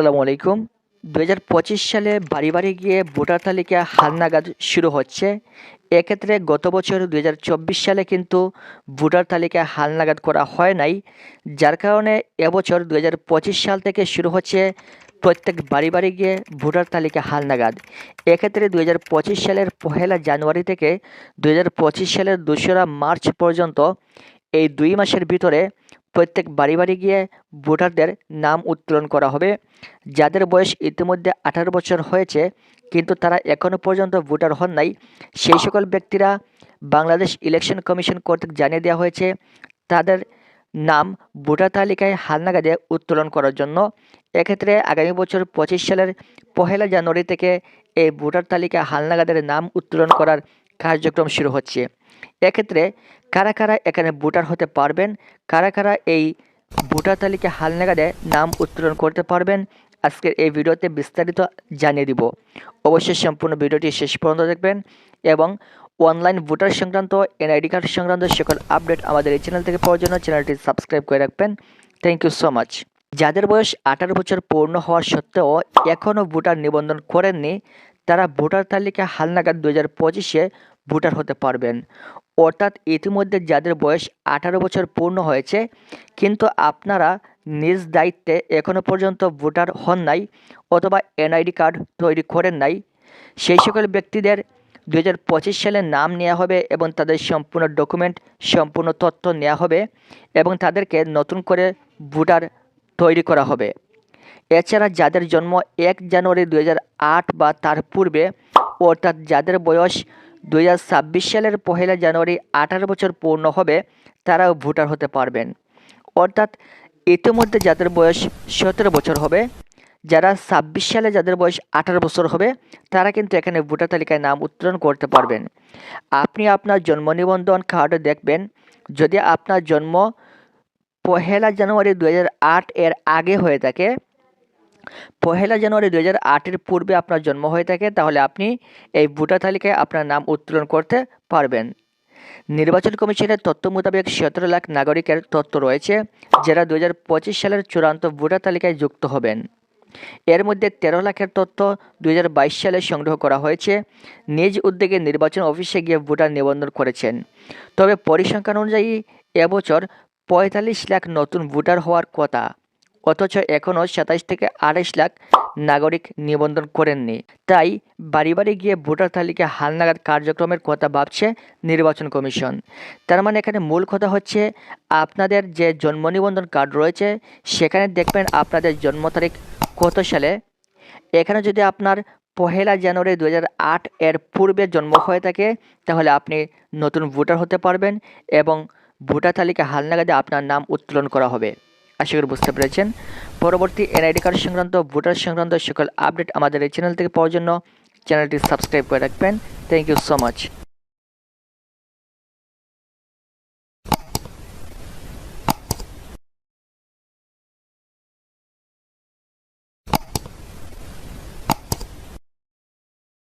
আসসালামু আলাইকুম। দু হাজার পঁচিশ সালে বাড়ি বাড়ি গিয়ে ভোটার তালিকা হালনাগাদ শুরু হচ্ছে। এক্ষেত্রে গত বছর দু হাজার চব্বিশ সালে কিন্তু ভোটার তালিকা হালনাগাদ করা হয় নাই, যার কারণে এবছর দু হাজার পঁচিশ সাল থেকে শুরু হচ্ছে প্রত্যেক বাড়ি বাড়ি গিয়ে ভোটার তালিকা হালনাগাদ। এক্ষেত্রে দু হাজার পঁচিশ সালের পহেলা জানুয়ারি থেকে দু হাজার পঁচিশ সালের দোসরা মার্চ পর্যন্ত এই দুই মাসের ভিতরে প্রত্যেক বাড়ি বাড়ি গিয়ে ভোটারদের নাম উত্তোলন করা হবে। যাদের বয়স ইতিমধ্যে আঠারো বছর হয়েছে, কিন্তু তারা এখনও পর্যন্ত ভোটার হন নাই, সেই সকল ব্যক্তিরা বাংলাদেশ ইলেকশন কমিশন কর্তৃক জানিয়ে দেওয়া হয়েছে, তাদের নাম ভোটার তালিকায় হালনাগাদে উত্তোলন করার জন্য। এক্ষেত্রে আগামী বছর পঁচিশ সালের পহেলা জানুয়ারি থেকে এই ভোটার তালিকা হালনাগাদের নাম উত্তোলন করার কার্যক্রম শুরু হচ্ছে। এক্ষেত্রে কারা কারা এখানে ভোটার হতে পারবেন, কারা কারা এই ভোটার তালিকা হালনাগাদে নাম উত্তোলন করতে পারবেন, আজকের এই ভিডিওতে বিস্তারিত জানিয়ে দিব। অবশ্যই সম্পূর্ণ ভিডিওটি শেষ পর্যন্ত দেখবেন এবং অনলাইন ভোটার সংক্রান্ত, এনআইডি কার্ড সংক্রান্ত সকল আপডেট আমাদের এই চ্যানেল থেকে পাওয়ার জন্য চ্যানেলটি সাবস্ক্রাইব করে রাখবেন। থ্যাংক ইউ সো মাচ যাদের বয়স আঠারো বছর পূর্ণ হওয়ার সত্ত্বেও এখনও ভোটার নিবন্ধন করেননি, তারা ভোটার তালিকা হালনাগাদ দু হাজার পঁচিশে ভোটার হতে পারবেন। অর্থাৎ ইতিমধ্যে যাদের বয়স আঠারো বছর পূর্ণ হয়েছে, কিন্তু আপনারা নিজ দায়িত্বে এখনও পর্যন্ত ভোটার হন নাই অথবা এনআইডি কার্ড তৈরি করেন নাই, সেই সকল ব্যক্তিদের দু হাজার পঁচিশ সালে নাম নেওয়া হবে এবং তাদের সম্পূর্ণ ডকুমেন্ট, সম্পূর্ণ তথ্য নেওয়া হবে এবং তাদেরকে নতুন করে ভোটার তৈরি করা হবে। এছাড়া যাদের জন্ম এক জানুয়ারি দু হাজার আট বা তার পূর্বে, অর্থাৎ যাদের বয়স দু হাজার ছাব্বিশ সালের পহেলা জানুয়ারি আঠারো বছর পূর্ণ হবে, তারাও ভোটার হতে পারবেন। অর্থাৎ ইতিমধ্যে যাদের বয়স সতেরো বছর হবে, যারা ছাব্বিশ সালে যাদের বয়স আঠারো বছর হবে, তারা কিন্তু এখানে ভোটার তালিকায় নাম উত্তোলন করতে পারবেন। আপনি আপনার জন্ম নিবন্ধন কার্ডে দেখবেন, যদি আপনার জন্ম পহেলা জানুয়ারি দু হাজার আট এর আগে হয়ে থাকে পহেলা জানুয়ারি দু হাজার আটের পূর্বে আপনার জন্ম হয়ে থাকে, তাহলে আপনি এই ভোটার তালিকায় আপনার নাম উত্তোলন করতে পারবেন। নির্বাচন কমিশনের তথ্য মোতাবেক সতেরো লাখ নাগরিকের তথ্য রয়েছে, যারা দু হাজার পঁচিশ সালের চূড়ান্ত ভোটার তালিকায় যুক্ত হবেন। এর মধ্যে তেরো লাখের তথ্য দুই হাজার বাইশ সালে সংগ্রহ করা হয়েছে, নিজ উদ্যোগে নির্বাচন অফিসে গিয়ে ভোটার নিবন্ধন করেছেন। তবে পরিসংখ্যান অনুযায়ী এবছর পঁয়তাল্লিশ লাখ নতুন ভোটার হওয়ার কথা। অথচ এখনও সাতাইশ থেকে আড়াইশ লাখ নাগরিক নিবন্ধন করেননি। তাই বাড়ি বাড়ি গিয়ে ভোটার তালিকা হালনাগাদ কার্যক্রমের কথা ভাবছে নির্বাচন কমিশন। তার মানে এখানে মূল কথা হচ্ছে আপনাদের যে জন্ম নিবন্ধন কার্ড রয়েছে, সেখানে দেখবেন আপনাদের জন্ম তারিখ কত সালে? এখানে যদি আপনার পহেলা জানুয়ারি দু হাজার আট এর পূর্বে জন্ম হয়ে থাকে, তাহলে আপনি নতুন ভোটার হতে পারবেন এবং ভোটার তালিকা হালনাগাদে আপনার নাম উত্তোলন করা হবে। আশা করি বুঝতে পেরেছেন। পরবর্তী এনআইডি কার্ড সংক্রান্ত, ভোটার সংক্রান্ত সকল আপডেট আমাদের এই চ্যানেল থেকে পাওয়ার জন্য চ্যানেলটি সাবস্ক্রাইব করে রাখবেন। Thank you so much